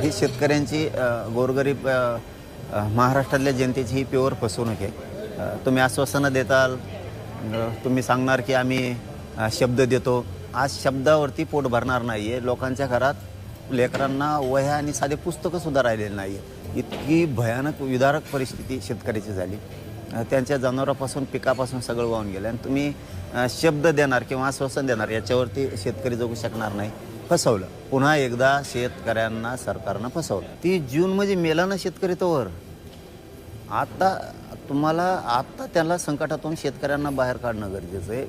ही शेतकऱ्यांची गोरगरीब महाराष्ट्रातल्या जनतेची ही प्युअर फसवणूक आहे. तुम्ही आश्वासनं देताल तुम्ही सांगणार की आम्ही शब्द देतो. आज शब्दावरती पोट भरणार नाही आहे लोकांच्या घरात लेकरांना वह्या आणि साधे पुस्तकंसुद्धा राहिलेली नाही आहे इतकी भयानक विदारक परिस्थिती शेतकऱ्याची झाली. त्यांच्या जनावरापासून पिकापासून सगळं वाहून गेलं. आणि तुम्ही शब्द देणार किंवा आश्वासन देणार याच्यावरती शेतकरी जगू शकणार नाही. फसवलं. पुन्हा एकदा शेतकऱ्यांना सरकारनं फसवलं. ती जून म्हणजे मेला ना शेतकरी तोवर आता तुम्हाला आत्ता त्याला संकटातून शेतकऱ्यांना बाहेर काढणं गरजेचं आहे.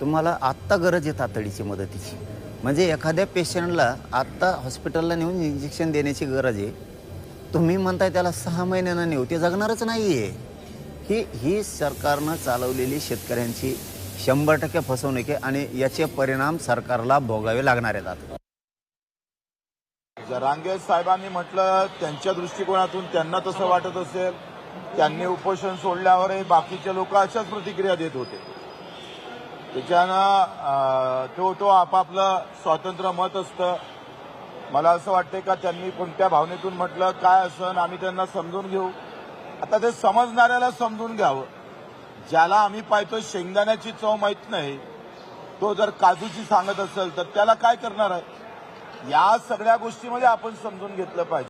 तुम्हाला आत्ता गरज आहे तातडीची मदतीची. म्हणजे एखाद्या पेशंटला आत्ता हॉस्पिटलला नेऊन इंजेक्शन देण्याची गरज आहे. तुम्ही म्हणताय त्याला सहा महिन्यानं नेऊ ते जगणारच नाही आहे ही ही सरकारनं चालवलेली शेतकऱ्यांची शंभर टक्के फसवणूक आहे आणि याचे परिणाम सरकारला भोगावे लागणार आहेत आता. जरांगे साहेबांनी म्हटलं त्यांच्या दृष्टिकोनातून त्यांना तसं वाटत असेल. त्यांनी उपोषण सोडल्यावरही बाकीचे लोक अशाच प्रतिक्रिया देत होते. त्याच्यानं तो तो आपापलं स्वातंत्र्य मत असतं. मला असं वाटतंय का त्यांनी कोणत्या भावनेतून म्हटलं काय असं आम्ही त्यांना समजून घेऊ. आता ते समजणाऱ्याला समजून घ्यावं. ज्याला आम्ही पाहतो शेंगदाण्याची चव माहीत नाही तो जर काजूची सांगत असेल तर त्याला काय करणार आहे? या सगळ्या गोष्टीमध्ये आपण समजून घेतलं पाहिजे.